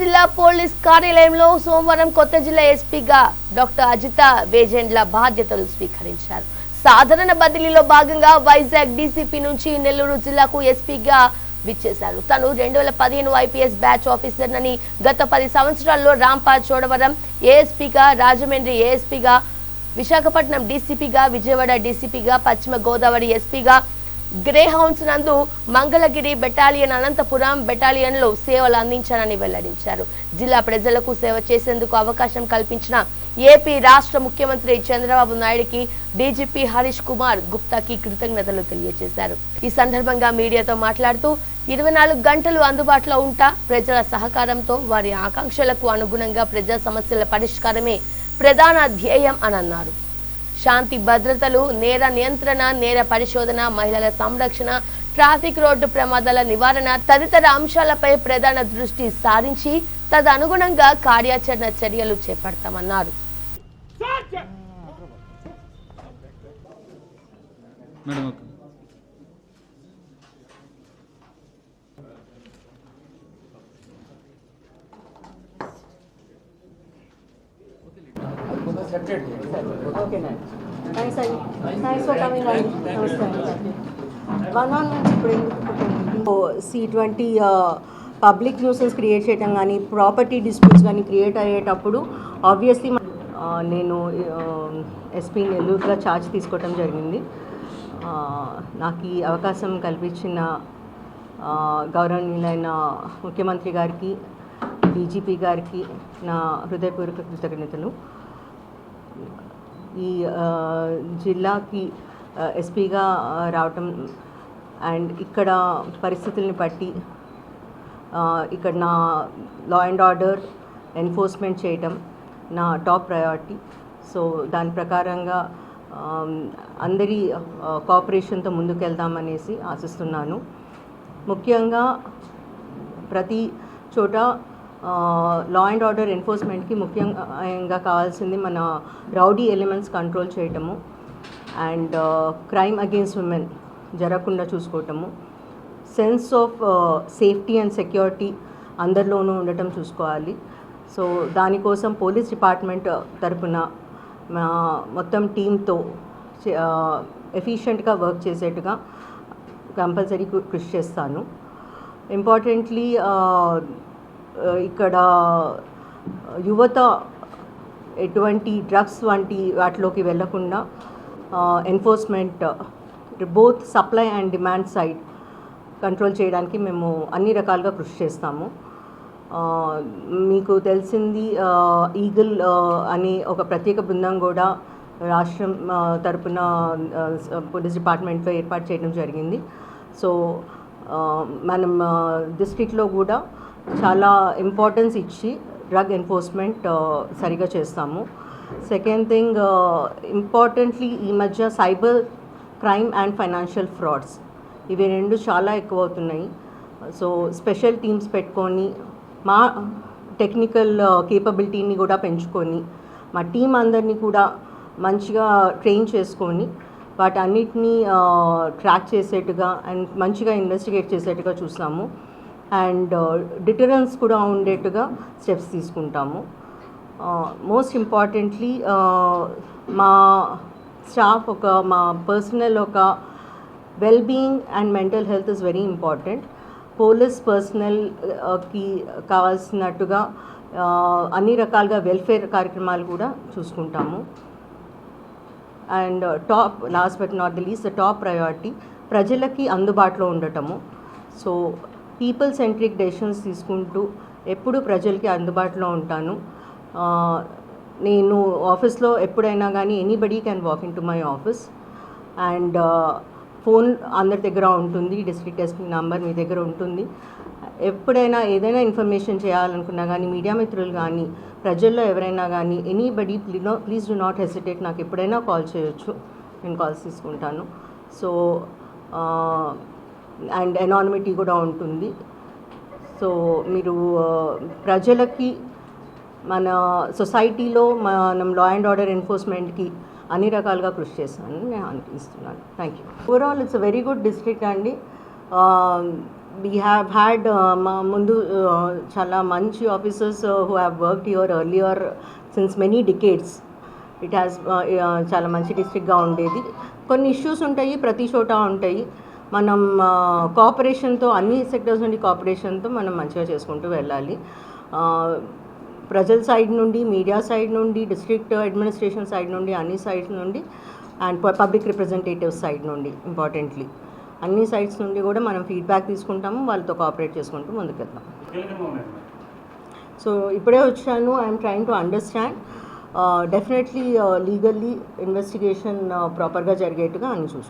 జిల్లా పోలీస్ కార్యాలయంలో సోమవారం కొత్త జిల్లా ఎస్పీగా డాక్టర్ అజిత వేజెండ్ల బాధ్యతలు స్వీకరించారు. సాధారణ బదిలీలో భాగంగా వైజాగ్ డీసీపీ నుంచి నెల్లూరు జిల్లాకు ఎస్పీగా విచ్చేశారు. తను రెండు వేల పదిహేను ఐపీఎస్ బ్యాచ్ ఆఫీసర్ అని గత పది సంవత్సరాల్లో రాంపాల్ చోడవరం ఏఎస్పీగా రాజమండ్రి ఏఎస్పీగా విశాఖపట్నం డీసీపీగా విజయవాడ డీసీపీగా పశ్చిమ గోదావరి ఎస్పీగా గ్రే హౌన్స్ నందు మంగళగిరి బెటాలియన్ అనంతపురం బెటాలియన్లో సేవలు అందించానని వెల్లడించారు. జిల్లా ప్రజలకు సేవ చేసేందుకు అవకాశం కల్పించిన ఏపీ రాష్ట్ర ముఖ్యమంత్రి చంద్రబాబు నాయుడుకి డీజీపీ హరీష్ కుమార్ గుప్తాకి కృతజ్ఞతలు తెలియజేశారు. ఈ సందర్భంగా మీడియాతో మాట్లాడుతూ ఇరవై నాలుగు గంటలు అందుబాటులో ఉంటా ప్రజల సహకారంతో వారి ఆకాంక్షలకు అనుగుణంగా ప్రజా సమస్యల పరిష్కారమే ప్రధాన ధ్యేయం అని అన్నారు శాంతి భద్రతలు నేర నియంత్రణ నేర పరిశోధన మహిళల సంరక్షణ ట్రాఫిక్ రోడ్డు ప్రమాదాల నివారణ తదితర అంశాలపై ప్రధాన దృష్టి సారించి తదనుగుణంగా కార్యాచరణ చర్యలు చేపడతామన్నారు. మేడం ఓకే ఓకే థ్యాంక్స్ అండి థ్యాంక్స్ ఫర్ కమింగ్ అండి నమస్తే వన్ వన్ నుంచి ఇప్పుడు C twenty public nuisance create చేయడం కానీ ప్రాపర్టీ డిస్ప్యూట్స్ కానీ క్రియేట్ అయ్యేటప్పుడు ఆబ్వియస్లీ నేను ఎస్పీ నెల్లూరుగా ఛార్జ్ తీసుకోవటం జరిగింది. నాకు ఈ అవకాశం కల్పించిన గౌరవనీయులైన ముఖ్యమంత్రి గారికి డీజీపీ గారికి నా హృదయపూర్వక కృతజ్ఞతలు. ఈ జిల్లాకి ఎస్పీగా రావటం అండ్ ఇక్కడ పరిస్థితుల్ని బట్టి ఇక్కడ నా లా అండ్ ఆర్డర్ ఎన్ఫోర్స్మెంట్ చేయటం నా టాప్ ప్రయారిటీ సో దాని ప్రకారంగా అందరి కోఆపరేషన్తో ముందుకెళ్దామనేసి ఆశిస్తున్నాను. ముఖ్యంగా ప్రతి చోట లా అండ్ ఆర్డర్ ఎన్ఫోర్స్మెంట్కి ముఖ్యంగా కావాల్సింది మన రౌడీ ఎలిమెంట్స్ కంట్రోల్ చేయటము అండ్ క్రైమ్ అగేన్స్ట్ ఉమెన్ జరగకుండా చూసుకోవటము sense of safety and security అందరిలోనూ ఉండటం చూసుకోవాలి. సో దానికోసం పోలీస్ డిపార్ట్మెంట్ తరపున మా మొత్తం టీంతో ఎఫిషియెంట్గా వర్క్ చేసేట్టుగా కంపల్సరీ కృషి చేస్తాను. ఇంపార్టెంట్లీ ఇక్కడ యువత ఎటువంటి డ్రగ్స్ వంటి వాటిలోకి వెళ్ళకుండా enforcement both supply and demand side control చేయడానికి మేము అన్ని రకాలుగా కృషి చేస్తాము. మీకు తెలిసింది ఈగిల్ అనే ఒక ప్రత్యేక బృందం కూడా రాష్ట్రం తరపున పోలీస్ డిపార్ట్మెంట్లో ఏర్పాటు చేయడం జరిగింది. సో మనం డిస్ట్రిక్ట్లో కూడా చాలా ఇంపార్టెన్స్ ఇచ్చి డ్రగ్ ఎన్ఫోర్స్మెంట్ సరిగా చేస్తాము. సెకండ్ థింగ్ ఇంపార్టెంట్లీ ఈ మధ్య cyber crime and financial frauds ఇవి రెండు చాలా ఎక్కువ అవుతున్నాయి సో స్పెషల్ టీమ్స్ పెట్టుకొని మా టెక్నికల్ కేపబిలిటీని uh, కూడా పెంచుకొని మా టీం అందరినీ కూడా మంచిగా ట్రైన్ చేసుకొని వాటన్నిటినీ uh, ట్రాక్ చేసేట్టుగా అండ్ మంచిగా ఇన్వెస్టిగేట్ చేసేట్టుగా చూస్తాము. అండ్ డిటరెన్స్ కూడా ఉండేట్టుగా స్టెప్స్ తీసుకుంటాము. మోస్ట్ ఇంపార్టెంట్లీ మా స్టాఫ్ ఒక మా పర్సనల్ ఒక well being and mental health is very important. Police పర్సనల్కి కావాల్సినట్టుగా అన్ని రకాలుగా వెల్ఫేర్ కార్యక్రమాలు కూడా చూసుకుంటాము. And top last but not the least the top priority ప్రజలకి అందుబాటులో ఉండటము. సో పీపుల్ సెంట్రిక్ డెసిషన్స్ తీసుకుంటూ ఎప్పుడు ప్రజలకి అందుబాటులో ఉంటాను. నేను ఆఫీస్లో ఎప్పుడైనా కానీ anybody can walk in to my office and phone అందరి దగ్గర ఉంటుంది డిస్ట్రిక్ట్ ఎస్పీ నంబర్ మీ దగ్గర ఉంటుంది. ఎప్పుడైనా ఏదైనా ఇన్ఫర్మేషన్ చేయాలనుకున్నా కానీ మీడియా మిత్రులు కానీ ప్రజల్లో ఎవరైనా కానీ anybody please do not hesitate నాకు ఎప్పుడైనా కాల్ చేయొచ్చు. నేను కాల్స్ తీసుకుంటాను. సో అండ్ ఎనానిమిటీ కూడా ఉంటుంది. సో మీరు uh, ప్రజలకి మన సొసైటీలో మనం లా అండ్ ఆర్డర్ ఎన్ఫోర్స్మెంట్కి అన్ని రకాలుగా కృషి చేస్తానని నేను అనిపిస్తున్నాను thank you overall it's very good district అండి. వీ హ్యావ్ హ్యాడ్ మా ముందు uh, చాలా మంచి officers who have worked your earlier since many decades it has చాలా మంచి డిస్ట్రిక్ట్గా ఉండేది. కొన్ని ఇష్యూస్ ఉంటాయి ప్రతి చోట ఉంటాయి. మనం కోఆపరేషన్తో అన్ని సెక్టర్స్ నుండి కోఆపరేషన్తో మనం మంచిగా చేసుకుంటూ వెళ్ళాలి. ప్రజల సైడ్ నుండి మీడియా సైడ్ నుండి డిస్ట్రిక్ట్ అడ్మినిస్ట్రేషన్ సైడ్ నుండి అన్ని సైడ్స్ నుండి అండ్ పబ్లిక్ రిప్రజెంటేటివ్ సైడ్ నుండి ఇంపార్టెంట్లీ అన్ని సైడ్స్ నుండి కూడా మనం ఫీడ్బ్యాక్ తీసుకుంటాము వాళ్ళతో కోఆపరేట్ చేసుకుంటూ ముందుకెళ్తాం సో ఇప్పుడే వచ్చాను. I'm trying to understand definitely legally investigation ప్రాపర్గా జరిగేట్టుగా అని చూసుకుంటాం.